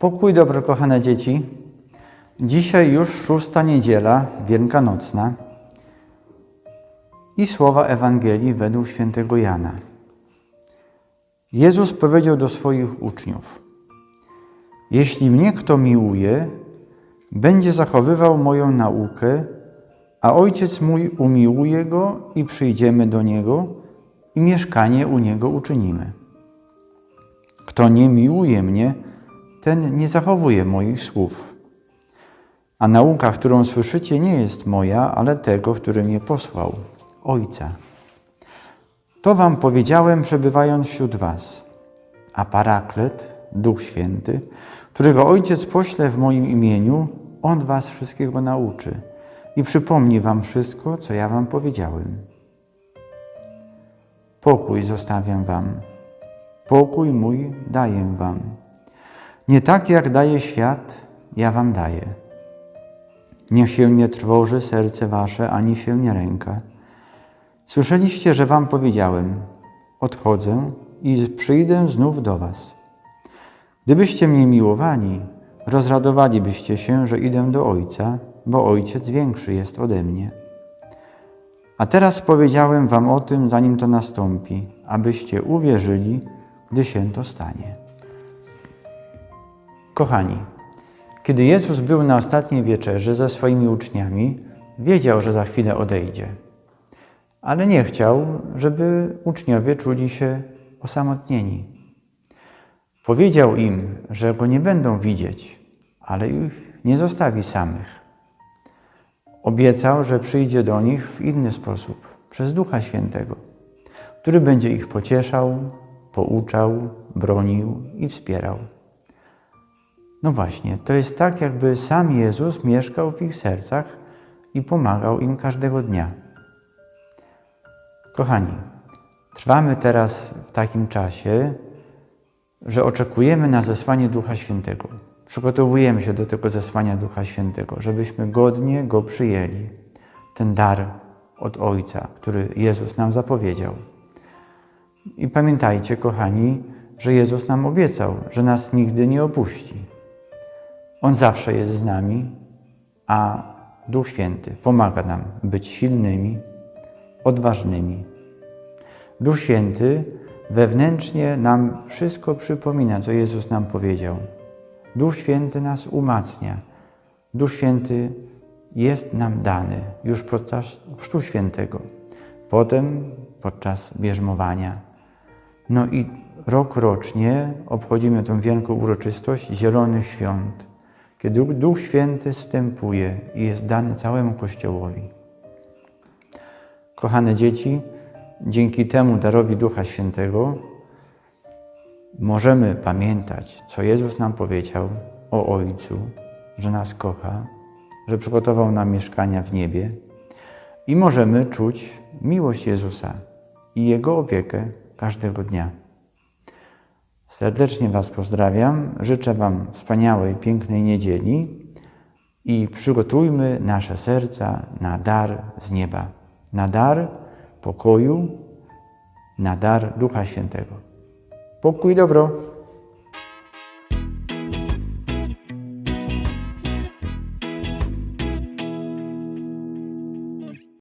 Pokój dobro, kochane dzieci. Dzisiaj już szósta niedziela wielkanocna i słowa Ewangelii według świętego Jana. Jezus powiedział do swoich uczniów: Jeśli mnie kto miłuje, będzie zachowywał moją naukę, a Ojciec mój umiłuje go i przyjdziemy do niego i mieszkanie u niego uczynimy. Kto nie miłuje mnie, ten nie zachowuje moich słów. A nauka, którą słyszycie, nie jest moja, ale tego, który mnie posłał, Ojca. To wam powiedziałem, przebywając wśród was. A Paraklet, Duch Święty, którego Ojciec pośle w moim imieniu, On was wszystkiego nauczy i przypomni wam wszystko, co ja wam powiedziałem. Pokój zostawiam wam, pokój mój daję wam. Nie tak jak daje świat, ja wam daję. Niech się nie trwoży serce wasze, ani się nie ręka. Słyszeliście, że wam powiedziałem: Odchodzę i przyjdę znów do was. Gdybyście mnie miłowali, rozradowalibyście się, że idę do Ojca, bo Ojciec większy jest ode mnie. A teraz powiedziałem wam o tym, zanim to nastąpi, abyście uwierzyli, gdy się to stanie. Kochani, kiedy Jezus był na ostatniej wieczerzy ze swoimi uczniami, wiedział, że za chwilę odejdzie. Ale nie chciał, żeby uczniowie czuli się osamotnieni. Powiedział im, że go nie będą widzieć, ale ich nie zostawi samych. Obiecał, że przyjdzie do nich w inny sposób, przez Ducha Świętego, który będzie ich pocieszał, pouczał, bronił i wspierał. No właśnie, to jest tak, jakby sam Jezus mieszkał w ich sercach i pomagał im każdego dnia. Kochani, trwamy teraz w takim czasie, że oczekujemy na zesłanie Ducha Świętego. Przygotowujemy się do tego zesłania Ducha Świętego, żebyśmy godnie Go przyjęli. Ten dar od Ojca, który Jezus nam zapowiedział. I pamiętajcie, kochani, że Jezus nam obiecał, że nas nigdy nie opuści. On zawsze jest z nami, a Duch Święty pomaga nam być silnymi, odważnymi. Duch Święty wewnętrznie nam wszystko przypomina, co Jezus nam powiedział. Duch Święty nas umacnia. Duch Święty jest nam dany już podczas Chrztu Świętego, potem podczas bierzmowania. No i rok rocznie obchodzimy tę wielką uroczystość Zielonych Świąt, kiedy Duch Święty stępuje i jest dany całemu Kościołowi. Kochane dzieci, dzięki temu darowi Ducha Świętego możemy pamiętać, co Jezus nam powiedział o Ojcu, że nas kocha, że przygotował nam mieszkania w niebie i możemy czuć miłość Jezusa i Jego opiekę każdego dnia. Serdecznie Was pozdrawiam, życzę Wam wspaniałej, pięknej niedzieli i przygotujmy nasze serca na dar z nieba, na dar pokoju, na dar Ducha Świętego. Pokój dobro.